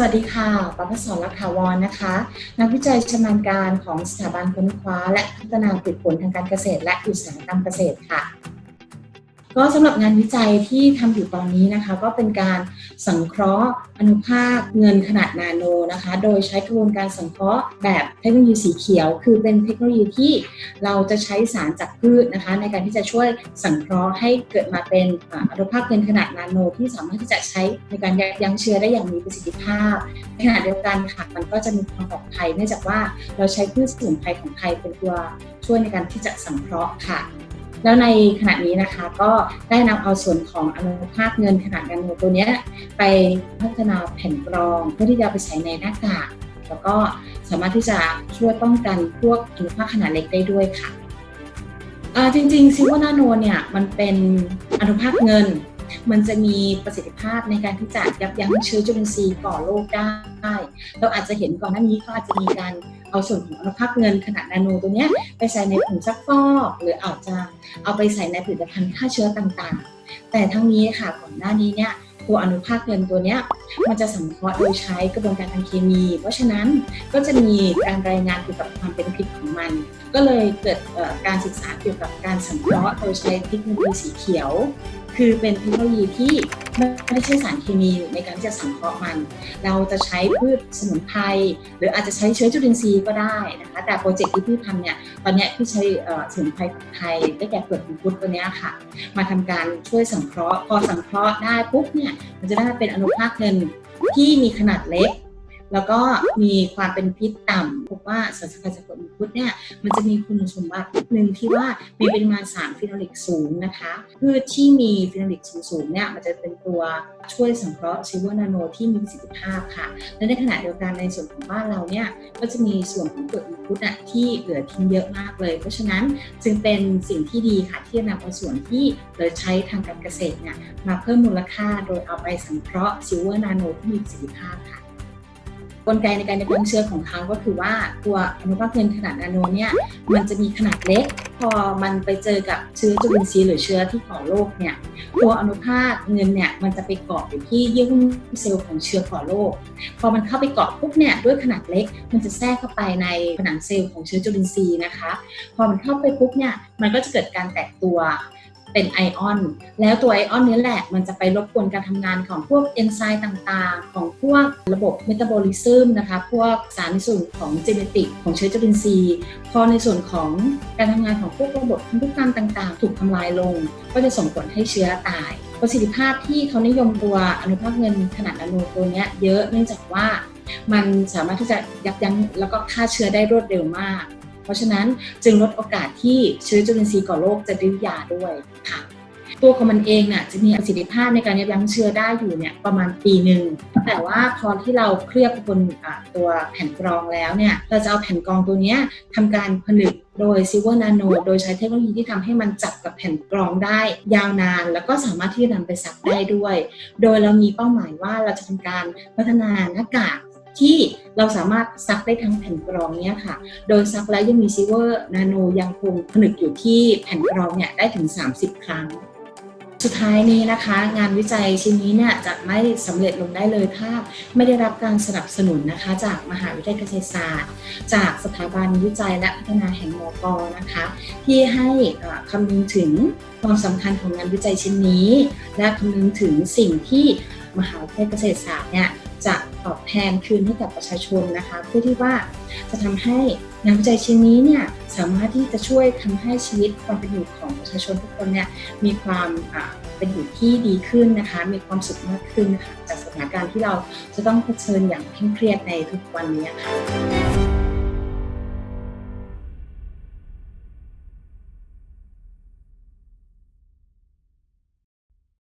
สวัสดีค่ะประพสรลักษาวรนะคะ นักวิจัยชำนาญการของสถาบันค้นคว้า และพัฒนาผลิตผลทางการเกษตร และอุตสาหกรรมเกษตรค่ะ ก็สำหรับงานวิจัยที่ทำอยู่ตอนนี้นะคะ ก็เป็นการสังเคราะห์อนุภาคเงินขนาดนาโนนะคะ โดยใช้กระบวนการสังเคราะห์แบบเทคโนโลยีสีเขียว คือเป็นเทคโนโลยีที่เราจะใช้สารจากพืชนะคะ ในการที่จะช่วยสังเคราะห์ให้เกิดมาเป็นอ่าอนุภาคเงินขนาดนาโน ที่สามารถที่จะใช้ในการยับยั้งเชื้อได้อย่างมีประสิทธิภาพในขณะเดียวกันค่ะมันก็จะมีความปลอดภัยเนื่องจากว่าเราใช้พืชสมุนไพรของไทยเป็นตัวช่วยในการที่จะสังเคราะห์ค่ะ แล้วในขณะนี้นะคะก็ได้นำเอาส่วนของอนุภาคเงินขนาดนาโนตัวนี้ไปพัฒนาแผ่นกรอง เพื่อที่จะไปใส่ในหน้ากาก แล้วก็สามารถที่จะช่วยป้องกันพวกอนุภาคขนาดเล็กได้ด้วยค่ะจริงๆซิวานาโนเนี่ยมันเป็นอนุภาคเงิน มันจะมีประสิทธิภาพในการที่จะยับยั้งเชื้อจุลินทรีย์ก่อโรคได้ เราอาจจะเห็นก่อนหน้านี้เขาอาจจะมีการเอาส่วนของอนุภาคเงินขนาดนาโนตัวนี้ไปใส่ในผงซักฟอกหรืออาจจะเอาไปใส่ในผลิตภัณฑ์ฆ่าเชื้อต่างๆ แต่ทั้งนี้ค่ะก่อนหน้านี้เนี่ยตัวอนุภาคเงินตัวนี้มันจะสังเคราะห์โดยใช้กระบวนการทางเคมี เพราะฉะนั้นก็จะมีการรายงานเกี่ยวกับความเป็นพิษของมัน ก็เลยเกิดการศึกษาเกี่ยวกับการสังเคราะห์โดยใช้เทคโนโลยีสีเขียว คือเป็นเทคโนโลยีที่ไม่ได้ใช้สารเคมีในการที่จะสังเคราะห์มัน เราจะใช้พืชสมุนไพรหรืออาจจะใช้เชื้อจุลินทรีย์ก็ได้นะคะ แต่โปรเจกต์ที่พี่ทำเนี่ย ตอนนี้พี่ใช้สมุนไพรของไทยได้แก่เปลือกมังคุดตัวนี้ค่ะ มาทำการช่วยสังเคราะห์ พอสังเคราะห์ได้ปุ๊บเนี่ย มันจะได้เป็นอนุภาคเงินที่มีขนาดเล็ก แล้วก็มีความเป็นพิษต่ำพบว่าสารสกัดจากเปลือกมังคุดเนี่ยมันจะมีคุณสมบัติหนึ่งที่ว่ามีปริมาณสารฟีโนลิกสูงนะคะพืชที่มีฟีโนลิกสูงๆเนี่ยมันจะเป็นตัวช่วยสังเคราะห์ซิวเวอร์นาโนที่มีประสิทธิภาพค่ะ และในขณะเดียวกันในส่วนของบ้านเราเนี่ยก็จะมีส่วนของเปลือกมังคุดอะที่เหลือทิ้งเยอะมากเลย เพราะฉะนั้นจึงเป็นสิ่งที่ดีค่ะที่จะนำเอาส่วนที่เหลือใช้ทางการเกษตรเนี่ยมาเพิ่มมูลค่าโดยเอาไปสังเคราะห์ซิลเวอร์นาโนที่มีประสิทธิภาพค่ะ กลไกในการยับยั้งเชื้อของเขาก็คือว่าตัวอนุภาคเงินขนาดนาโนเนี่ยมันจะมีขนาดเล็ก พอมันไปเจอกับเชื้อจุลินทรีย์หรือเชื้อที่ก่อโรคเนี่ยตัวอนุภาคเงินเนี่ยมันจะไปเกาะอยู่ที่เยื่อหุ้มเซลล์ของเชื้อก่อโรคพอมันเข้าไปเกาะปุ๊บเนี่ยด้วยขนาดเล็ก มันจะแทรกเข้าไปในผนังเซลล์ของเชื้อจุลินทรีย์นะคะ พอมันเข้าไปปุ๊บเนี่ยมันก็จะเกิดการแตกตัว เป็นไอออน แล้วตัวไอออนนี้แหละมันจะไปรบกวนการทำงานของพวกเอนไซม์ต่างๆ ของพวกระบบเมตาบอลิซึมนะคะ พวกสารในส่วนของเจเนติกของเชื้อจุลินทรีย์ พอในส่วนของการทำงานของพวกระบบพันธุกรรมต่างๆ ถูกทำลายลง ก็จะส่งผลให้เชื้อตายประสิทธิภาพที่เขานิยมตัวอนุภาคเงินขนาดนาโนตัวนี้เยอะเนื่องจากว่ามันสามารถที่จะยับยั้งแล้วก็ฆ่าเชื้อได้รวดเร็วมาก เพราะฉะนั้นจึงลดโอกาสที่เชื้อจุลินทรีย์ก่อโรคจะดื้อยาด้วยค่ะตัวของมันเองน่ะจะมีประสิทธิภาพในการยับยั้งเชื้อได้อยู่เนี่ยประมาณปีหนึ่งแต่ว่าพอที่เราเคลือบบนตัวแผ่นกรองแล้วเนี่ยเราจะเอาแผ่นกรองตัวเนี้ยทำการผนึกโดยซิลเวอร์นาโนโดยใช้เทคโนโลยีที่ทำให้มันจับกับแผ่นกรองได้ยาวนาน แล้วก็สามารถที่จะนำไปซักได้ด้วย โดยเรามีเป้าหมายว่าเราจะทำการพัฒนาหน้ากาก ที่เราสามารถซักได้ทั้งแผ่นกรองเนี่ยค่ะ โดยซักแล้วยังมีซิเวอร์นาโนยังคงผนึกอยู่ที่แผ่นกรองเนี่ยได้ถึง 30 ครั้ง สุดท้ายนี้นะคะ งานวิจัยชิ้นนี้เนี่ยจะไม่สำเร็จลงได้เลยถ้าไม่ได้รับการสนับสนุนนะคะ จากมหาวิทยาลัยเกษตรศาสตร์ จากสถาบันวิจัยและพัฒนาแห่งมกนะคะ ที่ให้เอ่อคำนึงถึงความสำคัญของงานวิจัยชิ้นนี้ และคำนึงถึงสิ่งที่มหาวิทยาลัยเกษตรศาสตร์เนี่ย จะตอบแทนคืนให้กับประชาชนนะคะ เพื่อที่ว่าจะทำให้งานวิจัยชิ้นนี้เนี่ยสามารถที่จะช่วยทำให้ชีวิตความเป็นอยู่ของประชาชนทุกคนเนี่ยมีความเป็นอยู่ที่ดีขึ้นนะคะ มีความสุขมากขึ้นนะคะจากสถานการณ์ที่เราจะต้องเผชิญอย่างเคร่งเครียดในทุกวันนี้ค่ะ